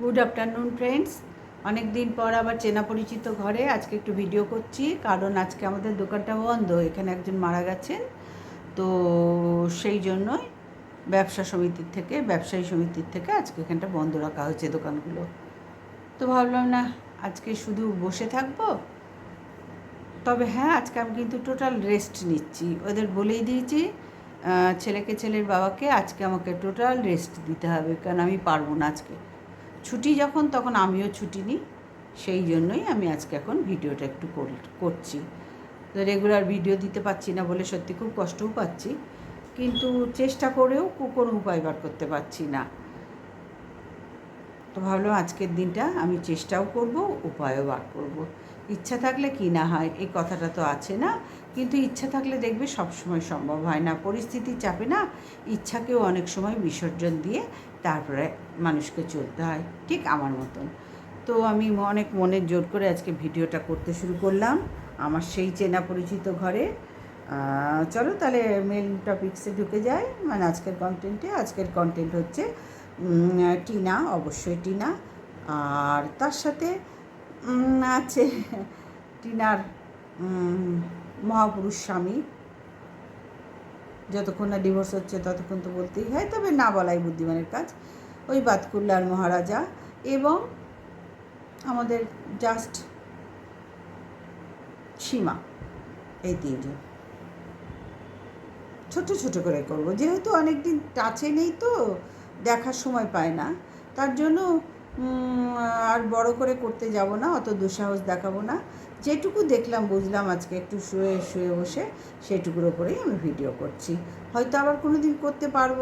Good afternoon friends অনেক দিন পর আবার চেনা পরিচিত ঘরে আজকে একটু ভিডিও করছি, কারণ আজকে আমাদের দোকানটা বন্ধ, এখানে একজন মারা গেছেন। তো সেই জন্যই ব্যবসা সমিতির থেকে, ব্যবসায়ী সমিতির থেকে আজকে এখানটা বন্ধ রাখা হয়েছে দোকানগুলো। তো ভাবলাম, না, আজকে শুধু বসে থাকব। তবে হ্যাঁ আজকে আমি কিন্তু টোটাল রেস্ট নিচ্ছি। ওদের বলেই দিয়েছি ছেলেকে, ছেলের বাবাকে আজকে আমাকে টোটাল রেস্ট দিতে হবে, কারণ আমি পারব না আজকে। ছুটি যখন, তখন আমিও ছুটি নিই। সেই জন্যই আমি আজকে এখন ভিডিওটা একটু কর- করছি। তো রেগুলার ভিডিও দিতে পারছি না বলে সত্যি খুব কষ্টও পাচ্ছি। কিন্তু চেষ্টা করেও কোনো উপায় বার করতে পারছি না। তো ভাবলাম আজকের দিনটা আমি চেষ্টাও করব, উপায়ও বার করব। ইচ্ছা থাকলে কি না হয়, এই কথাটা তো আছে না। কিন্তু ইচ্ছা থাকলে দেখবে সব সময় সম্ভব হয় না। পরিস্থিতির চাপে না, ইচ্ছাকেও অনেক সময় বিসর্জন দিয়ে তারপরে মানুষকে চলতে হয়, ঠিক আমার মতন। তো আমি অনেক মনের জোর করে আজকে ভিডিওটা করতে শুরু করলাম আমার সেই চেনা পরিচিত ঘরে। চলো তাহলে মেন টপিক্সে ঢুকে যাই। মানে আজকের কন্টেন্টে আজকের কন্টেন্ট হচ্ছে টিনা, অবশ্যই টিনা। আর তার সাথে আছে টিনার মহাপুরুষ স্বামী। যতক্ষণ না ডিভোর্স হচ্ছে, ততক্ষণ তো বলতেই হয়, তবে না বলাই বুদ্ধিমানের কাজ। ওই বাতকুল্লার মহারাজা এবং আমাদের জাস্ট সীমা, এই তিনজন। ছোট ছোট করে করব। যেহেতু অনেক দিন টাচে নেই তো, দেখার সময় পায় না। তার জন্য আর বড় করে করতে যাব না, অত দুঃসাহস দেখাবো না। যেটুকু দেখলাম, বুঝলাম আজকে একটু শুয়ে শুয়ে বসে সেটুকুর ওপরেই আমি ভিডিও করছি। হয়তো আবার কোনো দিন করতে পারব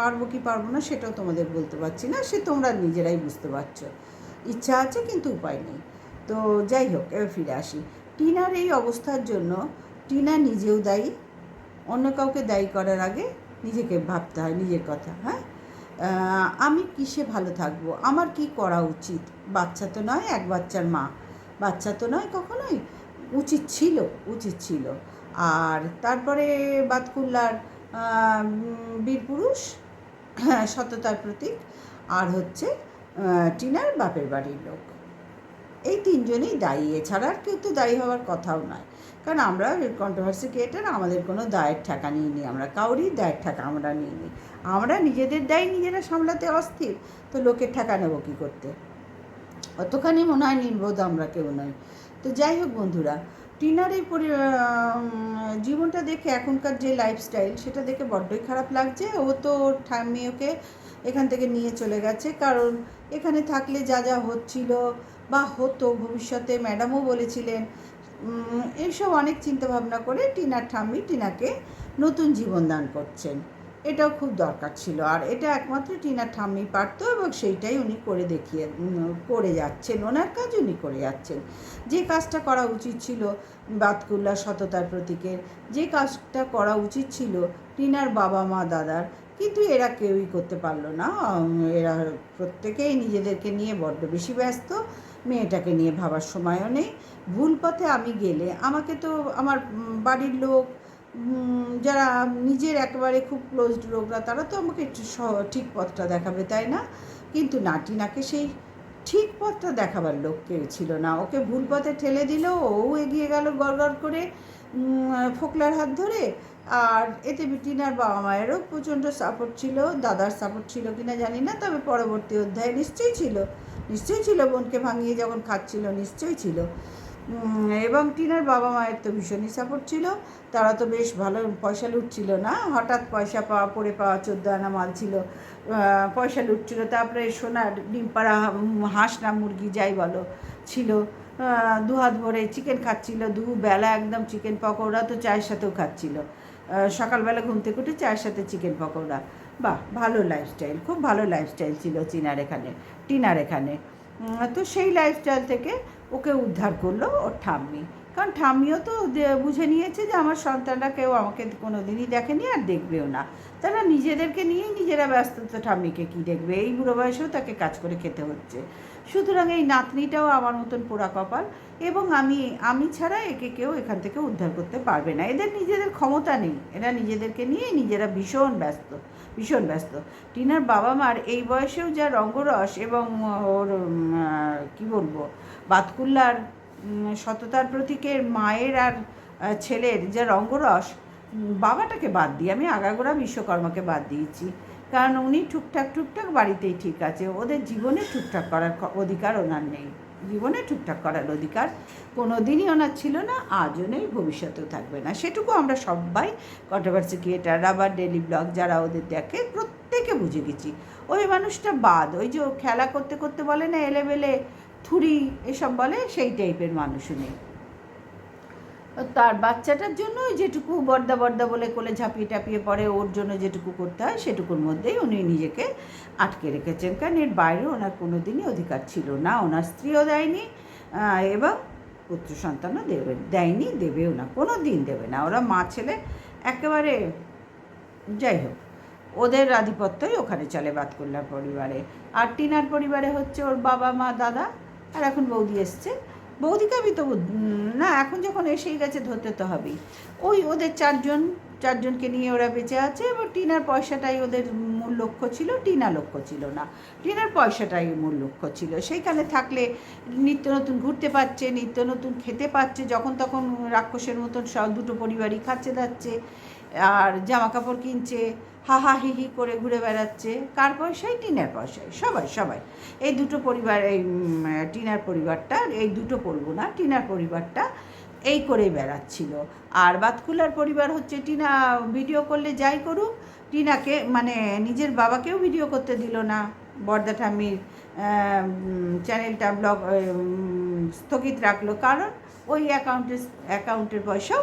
পারব কি পারব না সেটাও তোমাদের বলতে পারছি না, সে তোমরা নিজেরাই বুঝতে পারছ। ইচ্ছা আছে কিন্তু উপায় নেই। তো যাই হোক, এবার ফিরে আসি। টিনার এই অবস্থার জন্য টিনা নিজেও দায়ী, অন্য কাউকে দায়ী করার আগে নিজেকে ভাবতে হয়, নিজের কথা হ্যাঁ? আমি কিসে ভালো থাকব? আমার কি করা উচিত? বাচ্চা তো নয় এক বাচ্চার মা। বাচ্চা তো নয় কখনোই। উচিত ছিল উচিত ছিল। আর তারপরে বাতকুল্লার বীরপুরুষ হ্যাঁ, সততার প্রতীক। আর হচ্ছে টিনার বাপের বাড়ির লোক। এই তিনজনেই দায়ী। এছাড়া আর কেউ তো দায়ী হওয়ার কথাও নয়। কারণ আমরা কন্ট্রোভার্সি ক্রিয়েটার আমাদের কোনো দায়ের ঠেকা নিয়ে নিই, আমরা কাউরই দায়ের ঠেকা আমরা নিয়ে নিই। আমরা নিজেদের দায় নিজেরা সামলাতে অস্থির, তো লোকের ঠেকা নেব কী করতে? অতখানি মনে হয় নির্বোধ আমরা কেউ নয় তো যাই হোক বন্ধুরা টিনার এই পরি জীবনটা দেখে এখনকার যে লাইফস্টাইল সেটা দেখে বড্ডই খারাপ লাগছে। ও তো ওকে এখান থেকে নিয়ে চলে গেছে, কারণ এখানে থাকলে যা যা হচ্ছিল বা হতো ভবিষ্যতে ম্যাডামও বলেছিলেন এইসব অনেক চিন্তা ভাবনা করে টিনার ঠাম্মি টিনাকে নতুন জীবন দান করছেন। এটাও খুব দরকার ছিল। আর এটা একমাত্র টিনার ঠাম্মি পারত এবং সেইটাই উনি করে দেখিয়ে করে যাচ্ছেন। ওনার কাজ উনি করে যাচ্ছেন। যে কাজটা করা উচিত ছিল বাতকুল্লা সততার প্রতীকের, যে কাজটা করা উচিত ছিল টিনার বাবা মা দাদার কিন্তু এরা কেউই করতে পারল না। এরা প্রত্যেকেই নিজেদেরকে নিয়ে বড্ড বেশি ব্যস্ত, মেয়েটাকে নিয়ে ভাবার সময়ও নেই। ভুল পথে আমি গেলে আমাকে তো আমার বাড়ির লোক যারা নিজের একেবারে খুব ক্লোজড লোকরা তারা তো আমাকে ঠিক পথটা দেখাবে, তাই না? কিন্তু নাটিনাকে সেই ঠিক পথটা দেখাবার লোক কেউ ছিল না। ওকে ভুল পথে ঠেলে দিল, ও এগিয়ে গেল গড়গড় করে ফোকলার হাত ধরে আর এতে টিনার বাবা মায়েরও প্রচণ্ড সাপোর্ট ছিল দাদার সাপোর্ট ছিল কিনা জানি না তবে পরবর্তী অধ্যায়ে নিশ্চয়ই ছিল। নিশ্চয়ই ছিল বোনকে ভাঙিয়ে যখন খাচ্ছিল নিশ্চয়ই ছিল। এবং টিনার বাবা মায়ের তো ভীষণই সাপোর্ট ছিল। তারা তো বেশ ভালো পয়সা লুটছিল না। হঠাৎ পয়সা পাওয়া পড়ে পাওয়া চোদ্দ আনা মাল ছিল। পয়সা লুটছিল তারপরে সোনার ডিম পাড়া হাঁস না মুরগি যাই বলো ছিল। আহ, দু হাত ভরে চিকেন খাচ্ছিল দু বেলা একদম চিকেন পকোড়া তো চায়ের সাথেও খাচ্ছিল। সকালবেলা ঘুম থেকে উঠে চায়ের সাথে চিকেন পকোড়া। বাহ, ভালো লাইফস্টাইল খুব ভালো লাইফস্টাইল ছিল চিনার এখানে, টিনার এখানে। তো সেই লাইফস্টাইল থেকে ওকে উদ্ধার করল ওর ঠাম্মি। কারণ ঠাম্মিও তো বুঝে নিয়েছে যে আমার সন্তানরা কেউ আমাকে কোনো দিনই দেখেনি আর দেখবেও না। তারা নিজেদেরকে নিয়েই নিজেরা ব্যস্ত তো ঠাম্মিকে কী দেখবে? এই বুড়ো বয়সেও তাকে কাজ করে খেতে হচ্ছে। সুতরাং এই নাতনিটাও আমার মতন পোড়া কপাল এবং আমি আমি ছাড়া একে কেউ এখান থেকে উদ্ধার করতে পারবে না। এদের নিজেদের ক্ষমতা নেই। এরা নিজেদেরকে নিয়ে নিজেরা ভীষণ ব্যস্ত ভীষণ ব্যস্ত। টিনার বাবা মার এই বয়সেও যা রঙ্গরস এবং ওর কী বলব, বাতকুল্লার সততার প্রতীকের মায়ের আর ছেলের যা রঙ্গরস বাবাটাকে বাদ দিয়ে আমি আগাগোড়া বিশ্বকর্মাকে বাদ দিয়েছি। কারণ উনি টুকটাক টুকটাক বাড়িতেই ঠিক আছে। ওদের জীবনে টুকটাক করার অধিকার ওনার নেই। জীবনে টুকটাক করার অধিকার কোনো দিনই ওনার ছিল না, আজও নেই, ভবিষ্যতেও থাকবে না। সেটুকু আমরা সবাই কন্ট্রোভার্সি ক্রিয়েটার আবার ডেলি ব্লগ যারা ওদের দেখে প্রত্যেকে বুঝে গেছি। ওই মানুষটা বাদ, ওই যে খেলা করতে করতে বলে না, এলেবেলে থুরি এসব বলে, সেই টাইপের মানুষ উনি তার বাচ্চাটার জন্য যেটুকু বর্দা বর্দা বলে কোলে ঝাঁপিয়ে টাপিয়ে পড়ে, ওর জন্য যেটুকু করতে হয় সেটুকুর মধ্যেই উনি নিজেকে আটকে রেখেছেন। কারণ এর বাইরে ওনার কোনো দিনই অধিকার ছিল না। ওনার স্ত্রীও দেয়নি এবং পুত্র সন্তানও দেবে, দেয়নি, দেবেও না কোনো দিন দেবে না। ওরা মা ছেলে একেবারে যাই হোক, ওদের আধিপত্যই ওখানে চলে বাতকুল্লার পরিবারে। আর টিনার পরিবারে হচ্ছে ওর বাবা মা, দাদা, আর এখন বৌদি এসছে। বৌদিকে আমি না, এখন যখন এসেই গেছে ধরতে তো হবেই। ওই ওদের চারজন, চারজনকে নিয়ে ওরা বেঁচে আছে, এবার টিনার পয়সাটাই ওদের মূল লক্ষ্য ছিল, টিনা লক্ষ্য ছিল না। টিনার পয়সাটাই মূল লক্ষ্য ছিল। সেইখানে থাকলে নিত্য নতুন ঘুরতে পারছে, নিত্য নতুন খেতে পাচ্ছে যখন তখন রাক্ষসের মতন সব দুটো পরিবারই খাচ্ছে যাচ্ছে আর জামা কাপড় কিনছে, হা হা হি হি করে ঘুরে বেড়াচ্ছে, কার পয়সায়? টিনার পয়সায়, সবাই সবাই। এই দুটো পরিবার, এই টিনার পরিবারটা, এই দুটো পড়ব না, টিনার পরিবারটা এই করেই বেড়াচ্ছিল। আর বাতকুলার পরিবার হচ্ছে, টিনা ভিডিও করলে যাই করুক, টিনাকে মানে নিজের বাবাকেও ভিডিও করতে দিল না। বর্দা ঠাম্মির চ্যানেলটা ব্লগ স্থগিত রাখল। কারণ ওই অ্যাকাউন্টের অ্যাকাউন্টের পয়সাও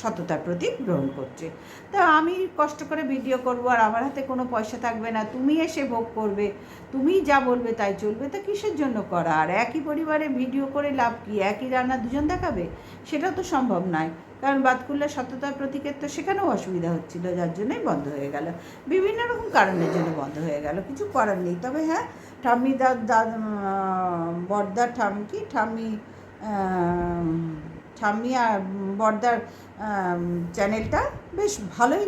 সততার প্রতীক গ্রহণ করছে। তা আমি কষ্ট করে ভিডিও করব আর আমার হাতে কোনো পয়সা থাকবে না, তুমি এসে ভোগ করবে, তুমি যা বলবে তাই চলবে, তা কিসের জন্য করা? আর একই পরিবারে ভিডিও করে লাভ কি? একই রান্না দুজন দেখাবে? সেটা তো সম্ভব নয়। কারণ বাতকুল্লা সততার প্রতীকের তো সেখানেও অসুবিধা হচ্ছিল, যার জন্যই বন্ধ হয়ে গেল। বিভিন্ন রকম কারণের জন্য বন্ধ হয়ে গেল। কিছু করার নেই। তবে হ্যাঁ ঠাম্মি দা ঠাম কি ঠাম্মি ঠাম্মি আর বর্দার চ্যানেলটা বেশ ভালোই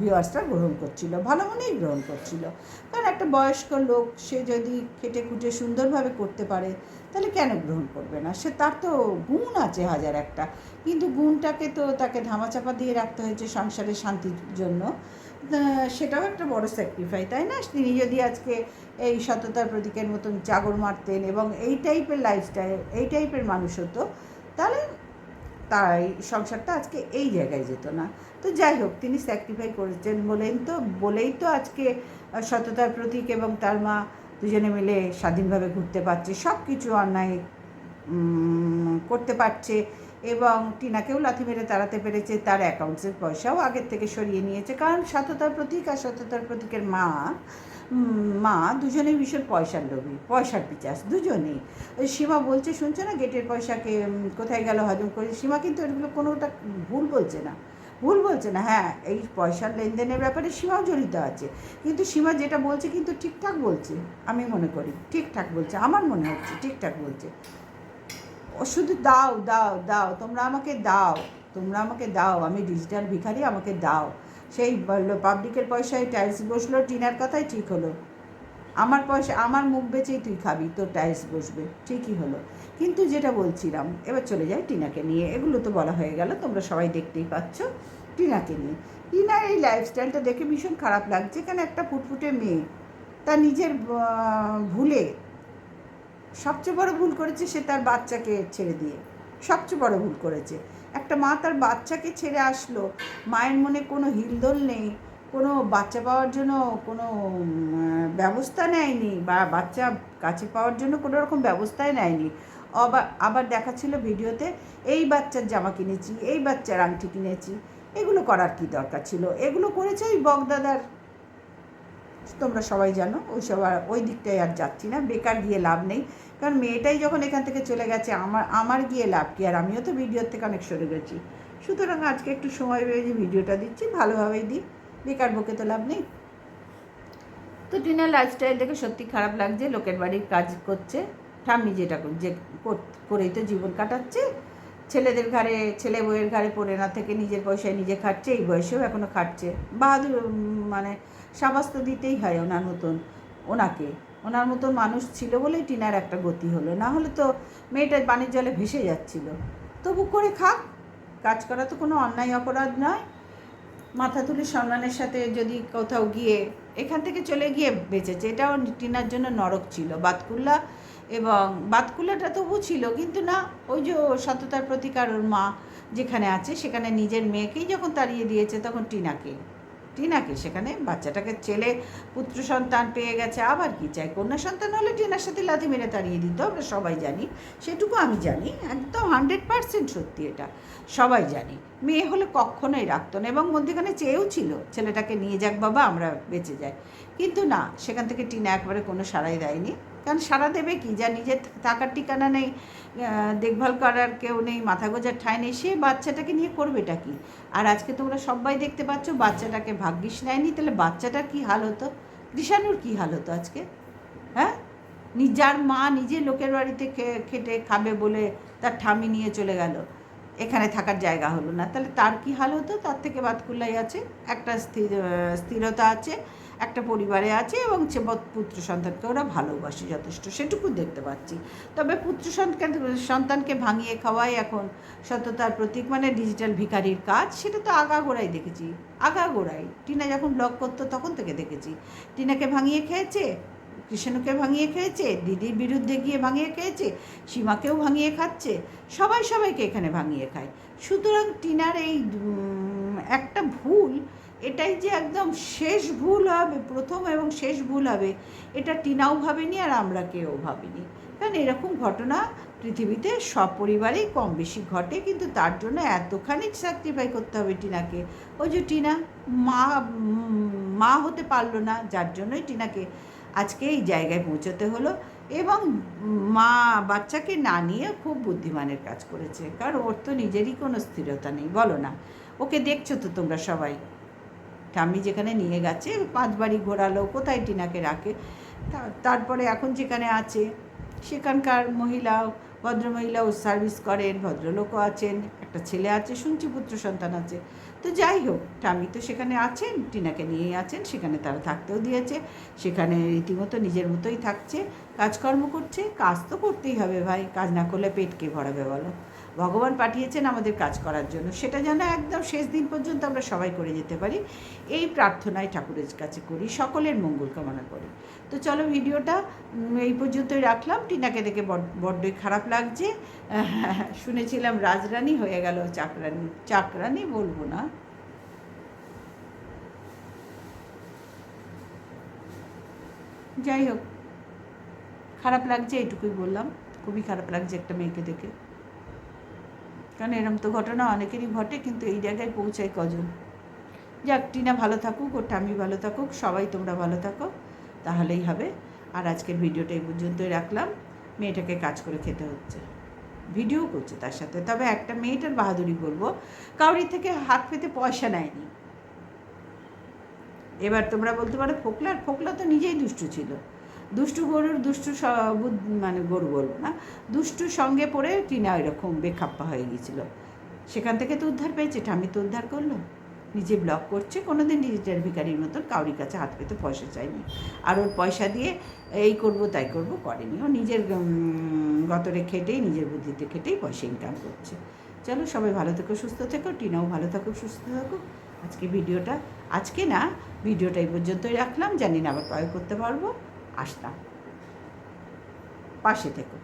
ভিউয়ার্সটা গ্রহণ করছিল, ভালো মনেই গ্রহণ করছিল। কারণ একটা বয়স্ক লোক, সে যদি খেটে খুঁটে সুন্দরভাবে করতে পারে, তাহলে কেন গ্রহণ করবে না? সে, তার তো গুণ আছে হাজার একটা। কিন্তু গুণটাকে তো তাকে ধামাচাপা দিয়ে রাখতে হয়েছে সংসারের শান্তির জন্য। সেটাও একটা বড় স্যাক্রিফাই তাই না? তিনি যদি আজকে এই সততার প্রতীকের মতন চাগর মারতেন এবং এই টাইপের লাইফস্টাইল এই টাইপের মানুষ হতো তাহলে তাই সংসারটা আজকে এই জায়গায় যেত না। তো যাই হোক, তিনি স্যাক্রিফাই করেছেন বলেন তো, বলেই তো আজকে সততার প্রতীক এবং তার মা দুজনে মিলে স্বাধীনভাবে ঘুরতে পারছে সব কিছু অন্যায় করতে পারছে এবং টিনাকেও লাথি মেরে তাড়াতে পেরেছে, তার অ্যাকাউন্টসের পয়সাও আগের থেকে সরিয়ে নিয়েছে। কারণ সততার প্রতীক আর সততার প্রতীকের মা মা দুজনেই ভীষণ পয়সার লোভী, পয়সার পিচাস, দুজনেই। ওই সীমা বলছে, শুনছো না গেটের পয়সাকে কোথায় গেল হজম করে? সীমা কিন্তু এগুলো কোনোটা ভুল বলছে না। ভুল বলছে না হ্যাঁ এই পয়সার লেনদেনের ব্যাপারে সীমাও জড়িত আছে। কিন্তু সীমা যেটা বলছে কিন্তু ঠিকঠাক বলছে, আমি মনে করি। ঠিকঠাক বলছে, আমার মনে হচ্ছে ঠিকঠাক বলছে। ও শুধু দাও দাও দাও, তোমরা আমাকে দাও, তোমরা আমাকে দাও, আমি ডিজিটাল ভিখারি, আমাকে দাও। সেই বলল, পাবলিকের পয়সায় টাইলস বসল, টিনার কথাই ঠিক হলো। আমার পয়সা, আমার মুখ বেচেই তুই খাবি, তোর টাইলস বসবে, ঠিকই হলো। কিন্তু যেটা বলছিলাম, এবার চলে যাই টিনাকে নিয়ে। এগুলো তো বলা হয়ে গেল, তোমরা সবাই দেখতেই পাচ্ছ টিনাকে নিয়ে। টিনার এই লাইফস্টাইলটা দেখে ভীষণ খারাপ লাগছে। কেন একটা ফুটফুটে মেয়ে তার নিজের ভুলে সবচেয়ে বড় ভুল করেছে সে তার বাচ্চাকে ছেড়ে দিয়ে। সবচেয়ে বড় ভুল করেছে। একটা মা তার বাচ্চাকে ছেড়ে আসলো। মায়ের মনে কোনো হিলদোল নেই, কোনো বাচ্চা পাওয়ার জন্য কোনো ব্যবস্থা নেয়নি বা বাচ্চা কাছে পাওয়ার জন্য কোনো রকম ব্যবস্থাই নেয়নি। আবার আবার দেখাচ্ছিল ভিডিওতে, এই বাচ্চার জামা কিনেছি, এই বাচ্চার আংটি কিনেছি, এগুলো করার কি দরকার ছিল? এগুলো করেছে ওই বগদাদার তোমরা সবাই জানো, ওই সব আর ওই দিকটায় আর যাচ্ছি না। বেকার গিয়ে লাভ নেই। কারণ মেয়েটাই যখন এখান থেকে চলে গেছে, আমার আমার গিয়ে লাভ কি? আর আমিও তো ভিডিওর থেকে অনেক সরে গেছি। সুতরাং আজকে একটু সময় পেয়ে যে ভিডিওটা দিচ্ছি, ভালোভাবেই দিই। বেকার বকে তো লাভ নেই। তো টিনার লাইফস্টাইল দেখে সত্যি খারাপ লাগছে, লোকের বাড়ির কাজ করছে। ঠাম্মি যেটা যে কর- করেই তো জীবন কাটাচ্ছে। ছেলেদের ঘাড়ে, ছেলে বউয়ের ঘাড়ে পড়ে না থেকে নিজের পয়সায় নিজে খাচ্ছে এই বয়সেও এখনও খাটছে। বাহাদুর মানে সাবাস তো দিতেই হয় ওনার মতন, ওনাকে। ওনার মতন মানুষ ছিল বলেই টিনার একটা গতি হলো। না হলে তো মেয়েটা পানির জলে ভেসে যাচ্ছিল। তবু করে খাক, কাজ করা তো কোনো অন্যায় অপরাধ নয়। মাথা তুলে সম্মানের সাথে যদি কোথাও গিয়ে, এখান থেকে চলে গিয়ে বেঁচেছে, এটাও টিনার জন্য নরক ছিল। বাতকুল্লা এবং বাতকুল্লাটা তবু ছিল, কিন্তু না, ওই যে সততার প্রতিকার ওর মা যেখানে আছে, সেখানে নিজের মেয়েকেই যখন তাড়িয়ে দিয়েছে, তখন টিনাকে টিনাকে সেখানে বাচ্চাটাকে ছেলে পুত্র সন্তান পেয়ে গেছে। আবার কি চাই? কন্যা সন্তান হলে টিনার সাথে লাথি মেরে তাড়িয়ে দিত, আমরা সবাই জানি। সেটুকু আমি জানি, একদম হান্ড্রেড পার্সেন্ট সত্যি এটা। সবাই জানি। মেয়ে হলে কখনোই রাখতো না এবং মধ্যেখানে চেয়েও ছিল, ছেলেটাকে নিয়ে যাক বাবা, আমরা বেঁচে যাই। কিন্তু না, সেখান থেকে টিনা একবারে কোনো সাড়াই দেয়নি। কারণ সাড়া দেবে কি? যা নিজের থাকার ঠিকানা নেই দেখভাল করার কেউ নেই, মাথা গোজার ঠাঁই নেই, সে বাচ্চাটাকে নিয়ে করবেটা কি? আর আজকে তোমরা সবাই দেখতে পাচ্ছ, বাচ্চাটাকে ভাগ্যিস নেয়নি, তাহলে বাচ্চাটার কী হাল হতো? কৃষাণুর কী হাল হতো আজকে? হ্যাঁ? নি- যার মা নিজে লোকের বাড়িতে খেটে খাবে বলে তার ঠামি নিয়ে চলে গেল, এখানে থাকার জায়গা হলো না। তাহলে তার কি হাল হতো? তার থেকে বাতকুল্লাই আছে, একটা স্থির স্থিরতা আছে একটা পরিবারে আছে এবং সে পুত্র সন্তানকে ওরা ভালোবাসে যথেষ্ট, সেটুকু দেখতে পাচ্ছি। তবে পুত্র সন্তান সন্তানকে ভাঙিয়ে খাওয়াই এখন সততার প্রতীক মানে ডিজিটাল ভিখারির কাজ, সেটা তো আগাগোড়াই দেখেছি, আগাগোড়াই। টিনা যখন ব্লগ করতো তখন থেকে দেখেছি। টিনাকে ভাঙিয়ে খেয়েছে, কৃষ্ণকে ভাঙিয়ে খেয়েছে, দিদির বিরুদ্ধে গিয়ে ভাঙিয়ে খেয়েছে, সীমাকেও ভাঙিয়ে খাচ্ছে, সবাই সবাইকে এখানে ভাঙিয়ে খায়। সুতরাং টিনার এই একটা ভুল এটাই যে একদম শেষ ভুল হবে, প্রথম এবং শেষ ভুল হবে, এটা টিনাও ভাবেনি আর আমরা কেউ ভাবিনি। কারণ এরকম ঘটনা পৃথিবীতে সব পরিবারেই কম বেশি ঘটে, কিন্তু তার জন্য এতখানি স্যাক্রিফাই করতে হবে টিনাকে। ওই যে টিনা মা মা হতে পারল না, যার জন্যই টিনাকে আজকে এই জায়গায় পৌঁছতে হলো এবং মা বাচ্চাকে না নিয়ে খুব বুদ্ধিমানের কাজ করেছে। কারণ ওর তো নিজেরই কোনো স্থিরতা নেই। বলো না, ওকে দেখছ তো তোমরা সবাই? ঠাম্মি যেখানে নিয়ে গেছে পাঁচ বাড়ি ঘোরালো, কোথায় টিনাকে রাখে? তারপরে এখন যেখানে আছে, সেখানকার মহিলা, ভদ্রমহিলাও সার্ভিস করেন, ভদ্রলোকও আছেন, একটা ছেলে আছে, শুনছি পুত্র সন্তান আছে। তো যাই হোক টামি তো সেখানে আছেন, টিনাকে নিয়েই আছেন, সেখানে তারা থাকতেও দিয়েছে, সেখানে রীতিমতো নিজের মতোই থাকছে, কাজকর্ম করছে, কাজ তো করতেই হবে ভাই, কাজ না করলে পেট কে ভরাবে বলো। ভগবান পাঠিয়েছেন আমাদের কাজ করার জন্য। সেটা যেন একদম শেষ দিন পর্যন্ত আমরা সবাই করে যেতে পারি। এই প্রার্থনায় ঠাকুরের কাছে করি, সকলের মঙ্গল কামনা করি। তো চলো ভিডিওটা এই পর্যন্তই রাখলাম। টিনাকে দেখে বড্ডই খারাপ লাগছে। শুনেছিলাম রাজরানী হয়ে গেল, চাকরানি চাকরানি বলব না। যাই হোক, খারাপ লাগছে, এইটুকুই বললাম। খুবই খারাপ লাগছে একটা মেয়েকে দেখে। কারণ এরম তো ঘটনা অনেকেরই ঘটে, কিন্তু এই জায়গায় পৌঁছায় কজন? যাক, টিনা ভালো থাকুক ওর ঠাম্মি ভালো থাকুক, সবাই তোমরা ভালো থাকো, তাহলেই হবে। আর আজকের ভিডিওটা এই পর্যন্তই রাখলাম। মেয়েটাকে কাজ করে খেতে হচ্ছে। ভিডিও করছে তার সাথে। তবে একটা মেয়েটার বাহাদুরি বলব, কাউরি থেকে হাত পেতে পয়সা নেয়নি। এবার তোমরা বলতে পারো ফোকলা ফোকলা তো নিজেই দুষ্টু ছিল। দুষ্টু গরুর দুষ্টু মানে গরু বলব না দুষ্টুর সঙ্গে পড়ে টিনা এরকম বেখাপ্পা হয়ে গিয়েছিল। সেখান থেকে তো উদ্ধার পেয়েছে ঠামি তো উদ্ধার করল। নিজে ব্লক করছে কোনো দিন ডিজিটাল ভিকারির মতন কাউরির কাছে হাত পেতে পয়সা চাইনি। আর ওর পয়সা দিয়ে এই করব, তাই করব করেনি। ও নিজের গতরে খেটেই, নিজের বুদ্ধিতে খেটেই পয়সা ইনকাম করছে। চলো সবাই ভালো থেকো, সুস্থ থেকো, টিনাও ভালো থাকুক, সুস্থ থাকুক। আজকে ভিডিওটা, আজকে না, ভিডিওটা এই পর্যন্তই রাখলাম। জানি না আবার প্রয়োগ করতে পারব। আসলাম পাশে থেকো।